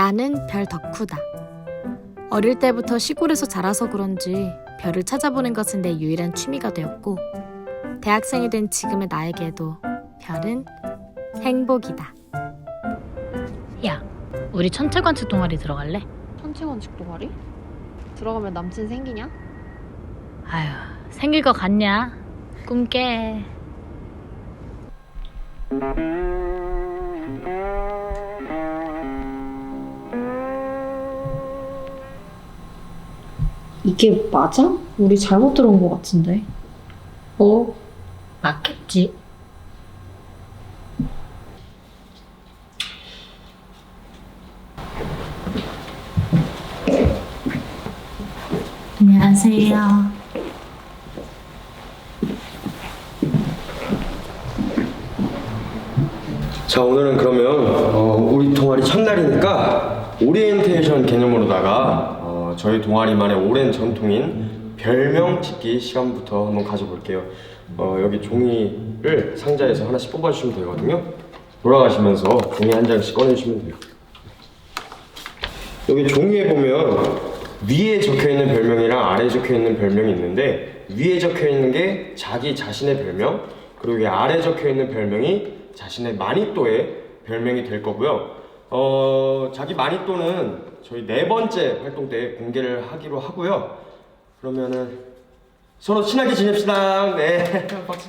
나는 별 덕후다. 어릴 때부터 시골에서 자라서 그런지 별을 찾아보는 것은 내 유일한 취미가 되었고 대학생이 된 지금의 나에게도 별은 행복이다. 야, 우리 천체 관측 동아리 들어갈래? 천체 관측 동아리? 들어가면 남친 생기냐? 아휴, 생길 것 같냐? 꿈 깨. 이게 맞아? 우리 잘못 들어온 것 같은데. 어, 맞겠지. 안녕하세요. 자 오늘은 그러면 어, 우리 동아리 첫날이니까 오리엔테이션 개념으로다가 어, 저희 동아리만의 오랜 전통인 별명 짓기 시간부터 한번 가져볼게요. 어, 여기 종이를 상자에서 하나씩 뽑아주시면 되거든요. 돌아가시면서 종이 한 장씩 꺼내주시면 돼요. 여기 종이에 보면 위에 적혀 있는 별명이랑 아래에 적혀 있는 별명이 있는데 위에 적혀 있는 게 자기 자신의 별명 그리고 이 아래 적혀 있는 별명이 자신의 마니또의 별명이 될 거고요. 어 자기 마니또는 저희 네 번째 활동 때 공개를 하기로 하고요. 그러면은 서로 친하게 지냅시다. 네. 박수.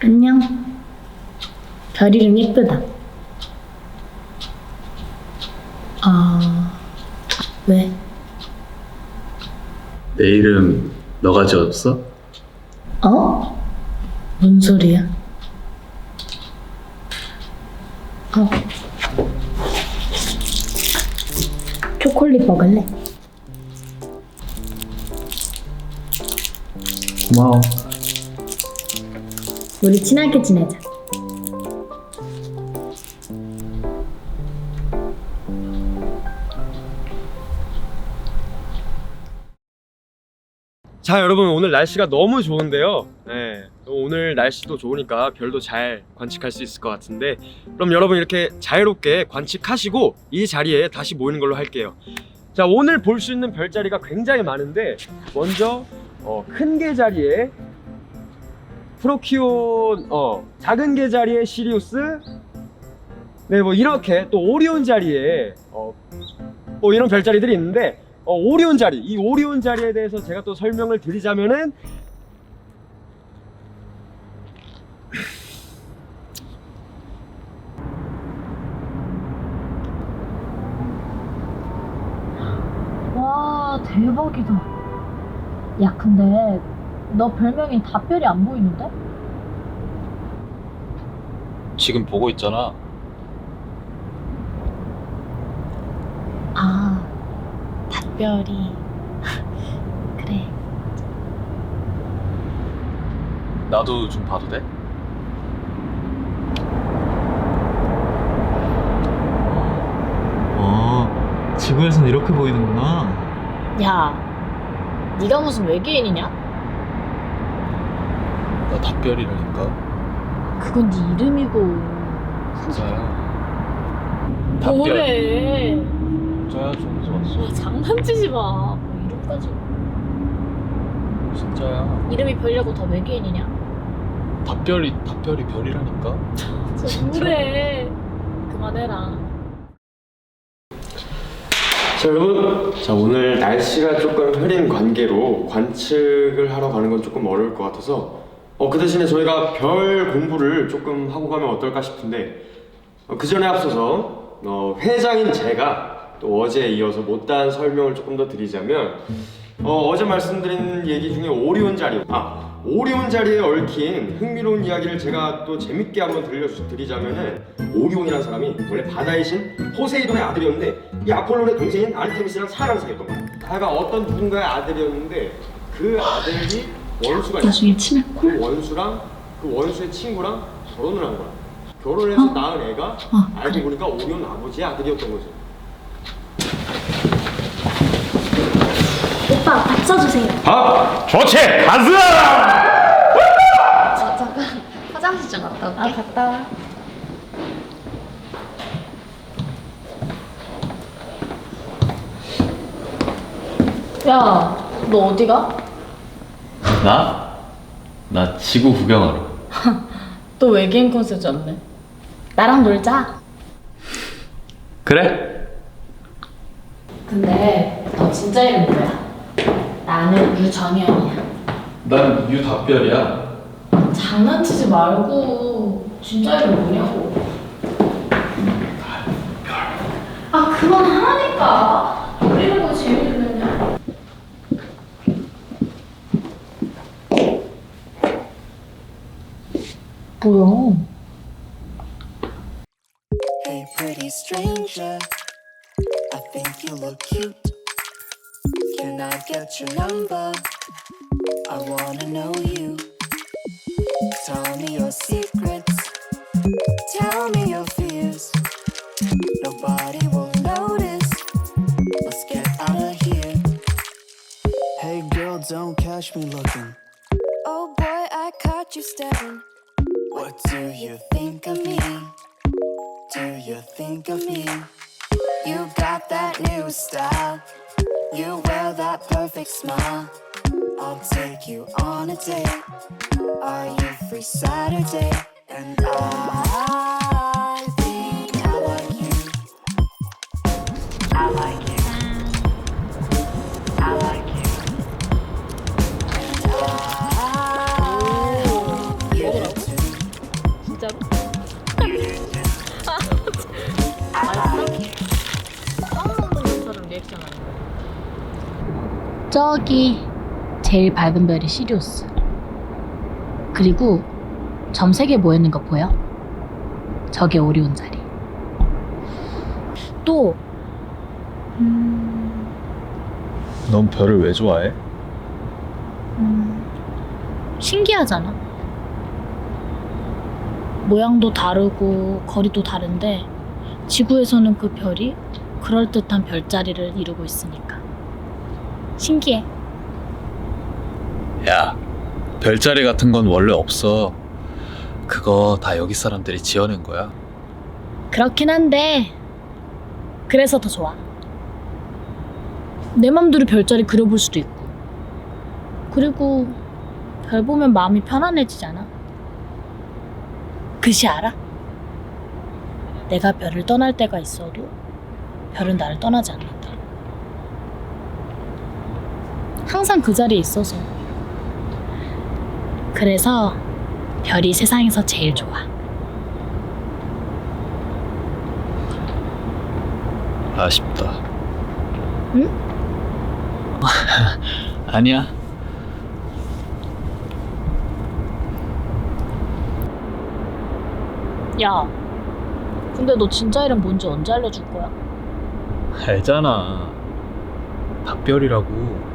안녕. 별 이름 예쁘다. 아, 왜? 내 이름 너가 지었어? 어? 뭔 소리야? 어. 초콜릿 먹을래? 고마워. 우리 친하게 지내자. 자 여러분 오늘 날씨가 너무 좋은데요. 네, 오늘 날씨도 좋으니까 별도 잘 관측할 수 있을 것 같은데 그럼 여러분 이렇게 자유롭게 관측하시고 이 자리에 다시 모이는 걸로 할게요. 자 오늘 볼 수 있는 별자리가 굉장히 많은데 먼저 어, 큰 개 자리에 프로키온 어, 작은 개 자리에 시리우스 네 뭐 이렇게 또 오리온 자리에 어, 뭐 이런 별자리들이 있는데 어, 오리온 자리, 이 오리온 자리에 대해서 제가 또 설명을 드리자면은 와 대박이다. 야 근데 너 별명인 답별이 안 보이는데? 지금 보고 있잖아. 아 답별이 그래. 나도 좀 봐도 돼? 어, 지구에선 이렇게 보이는구나. 야 네가 무슨 외계인이냐? 나 답별이라니까. 그건 네 이름이고. 진짜야. 답별. 뭐래? 진짜야, 저 와 왔어. 장난치지 마. 뭐 이름까지. 진짜야. 이름이 별이라고 다 외계인이냐? 답별이, 답별이 별이라니까. 저 뭐래? 그만해라. 자 여러분 자 오늘 날씨가 조금 흐린 관계로 관측을 하러 가는 건 조금 어려울 것 같아서 어, 그 대신에 저희가 별 공부를 조금 하고 가면 어떨까 싶은데 어, 그 전에 앞서서 어, 회장인 제가 또 어제에 이어서 못다한 설명을 조금 더 드리자면 어, 어제 말씀드린 얘기 중에 오리온 자리 아 오리온 자리에 얽힌 흥미로운 이야기를 제가 또 재밌게 한번 들려드리자면은 오리온이라는 사람이 원래 바다의 신 포세이돈의 아들이었는데 이 아폴로의 동생인 아르테미스랑 사랑을 사귀었던 거야. 하여간 어떤 누군가의 아들이었는데 그 아들이 원수가 나중에 치맥 그 원수랑 그 원수의 친구랑 결혼을 한 거야. 결혼해서 낳은 애가 알고 보니까 오리온 아버지의 아들이었던 거지. 오빠 밥. 밥 좋지 가자. 저 잠깐 화장실 좀 갔다 올게. 아 갔다 와. 야, 너 어디 가? 나? 나 지구 구경하러. 또 외계인 컨셉 잡네. 나랑 놀자. 그래? 근데 너 진짜 이름 뭐야? 나는 유정현이야. 난 유답별이야. 장난치지 말고 진짜 이름 뭐냐고. 아 그만 하라니까. 이런 거 재밌느냐? 뭐야? Hey, pretty stranger. I think you look cute. I get your number? I wanna know you. Tell me your secrets. Tell me your fears. Nobody will notice. Let's get out of here. Hey, girl, don't catch me looking. Oh boy, I caught you staring. What do you think of me? Do you think of me? You got that new style. You wear that perfect smile. I'll take you on a date. Are you free Saturday? And I 저기 제일 밝은 별이 시리우스. 그리고 점 세 개 모여있는 거 보여? 저게 오리온 자리. 또 음, 넌 별을 왜 좋아해? 음, 신기하잖아. 모양도 다르고 거리도 다른데 지구에서는 그 별이 그럴듯한 별자리를 이루고 있으니까 신기해. 야, 별자리 같은 건 원래 없어. 그거 다 여기 사람들이 지어낸 거야. 그렇긴 한데 그래서 더 좋아. 내 맘대로 별자리 그려볼 수도 있고 그리고 별 보면 마음이 편안해지잖아. 그시 알아? 내가 별을 떠날 때가 있어도 별은 나를 떠나지 않는다. 항상 그 자리에 있어서. 그래서 별이 세상에서 제일 좋아. 아쉽다. 응? 아니야. 야, 근데 너 진짜 이름 뭔지 언제 알려줄 거야? 알잖아. 답별이라고.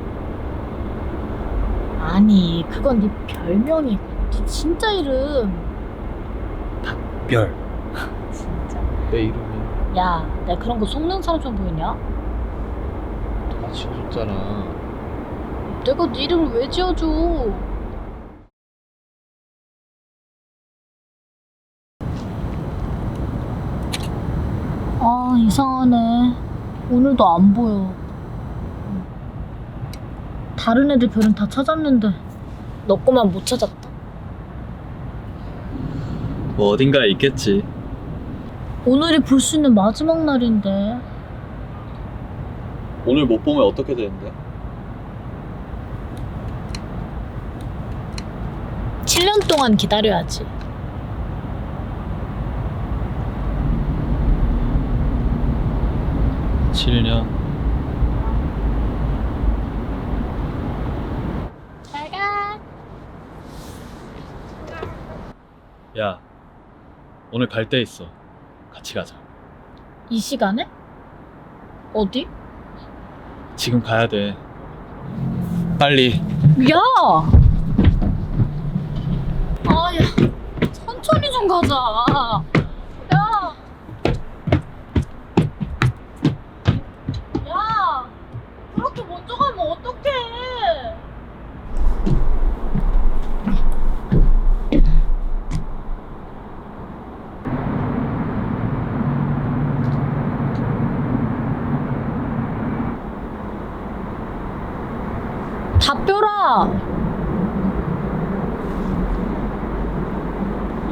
아니, 그건 네 별명이고, 네 진짜 이름. 별. 진짜. 내 이름이 야, 내가 그런 거 속는 사람처럼 보이냐? 다 지어줬잖아. 내가 네 이름을 왜 지어줘? 아, 이상하네. 오늘도 안 보여. 다른 애들 별은 다 찾았는데 너 거만 못 찾았다. 뭐 어딘가에 있겠지. 오늘이 볼 수 있는 마지막 날인데 오늘 못 보면 어떻게 되는데? 7년 동안 기다려야지. 칠 년. 야, 오늘 갈 데 있어. 같이 가자. 이 시간에? 어디? 지금 가야 돼. 빨리. 야! 아, 야. 천천히 좀 가자.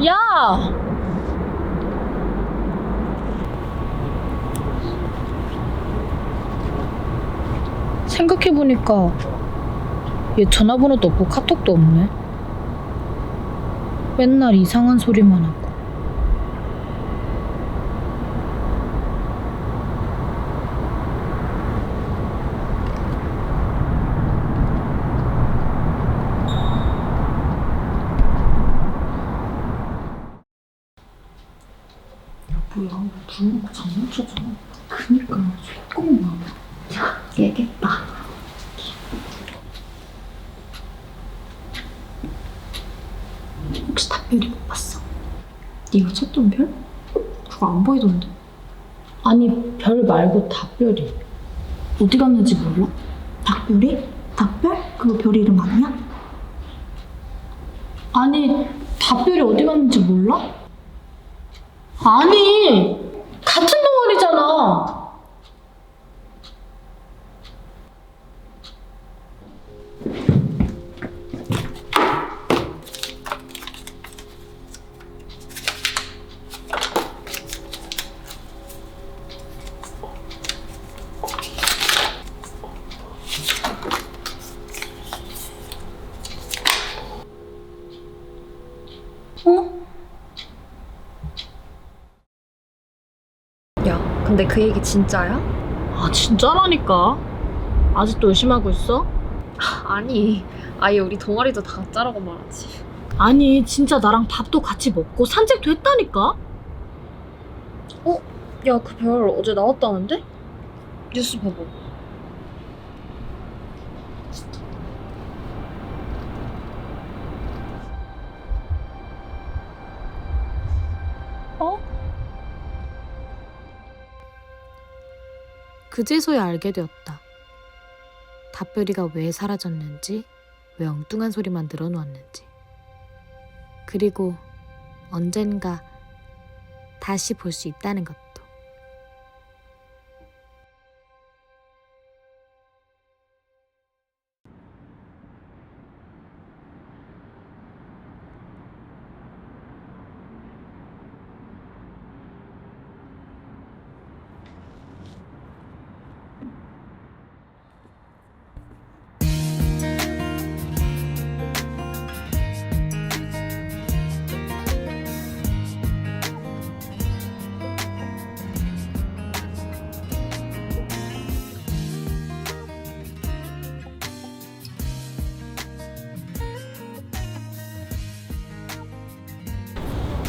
야! 생각해 보니까 얘 전화번호도 없고 카톡도 없네. 맨날 이상한 소리만 하고. 뭐야, 술 먹고 장난쳐잖아. 그니까, 조금만. 야, 얘겠다. 혹시 답별이 못 봤어? 네가 찾던 별? 그거 안 보이던데. 아니, 별 말고 답별이. 어디 갔는지 몰라? 답별이? 답별? 그거 별 이름 아니야? 아니, 답별이 어디 갔는지 몰라? 아니, 같은 동아리잖아. 근데 그 얘기 진짜야? 아, 진짜라니까. 아직도 의심하고 있어? 아니, 아예 우리 동아리도 다 가짜라고 말하지. 아니, 진짜 나랑 밥도 같이 먹고 산책도 했다니까? 야, 그 별 어제 나왔다는데? 뉴스 봐봐. 그제서야 알게 되었다. 답별이가 왜 사라졌는지, 왜 엉뚱한 소리만 늘어놓았는지. 그리고 언젠가 다시 볼 수 있다는 것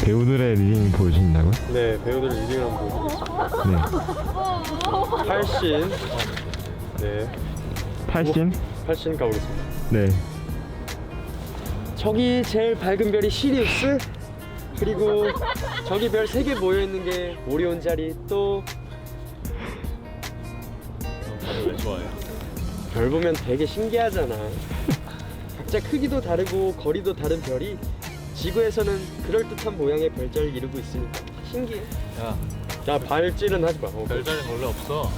배우들의 리딩 보여주신다고요? 네, 배우들 리딩을 한번 보여드리겠습니다. 네. 팔신. 네, 팔신? 팔신 가보겠습니다. 네. 저기 제일 밝은 별이 시리우스 그리고 저기 별 세 개 모여 있는 게 오리온 자리 또 왜 좋아해? 별 보면 되게 신기하잖아. 각자 크기도 다르고 거리도 다른 별이 지구에서는 그럴 듯한 모양의 별자리를 이루고 있으니까 신기해. 야, 자 발질은 하지 마. 어, 별자리는 원래 없어.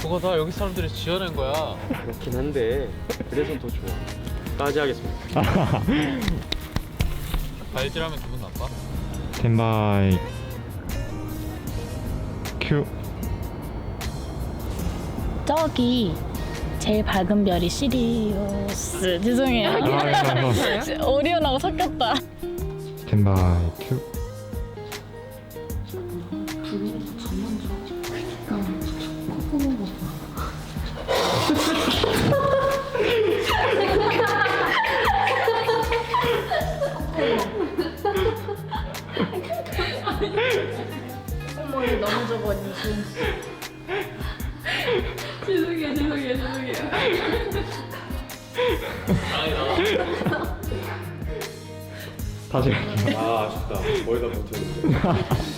그거 다 여기 사람들이 지어낸 거야. 그렇긴 한데 그래서 더 좋아. 따지하겠습니다. 발질하면 기분 나빠? 스탠바이 큐 저기 제일 밝은 별이 시리우스. 죄송해요. 아, 감사합니다. 오리온하고 섞였다. 스탠바이 큐 너무 저거 니. 갈게요 아 아쉽다. 거의 다 못했는데.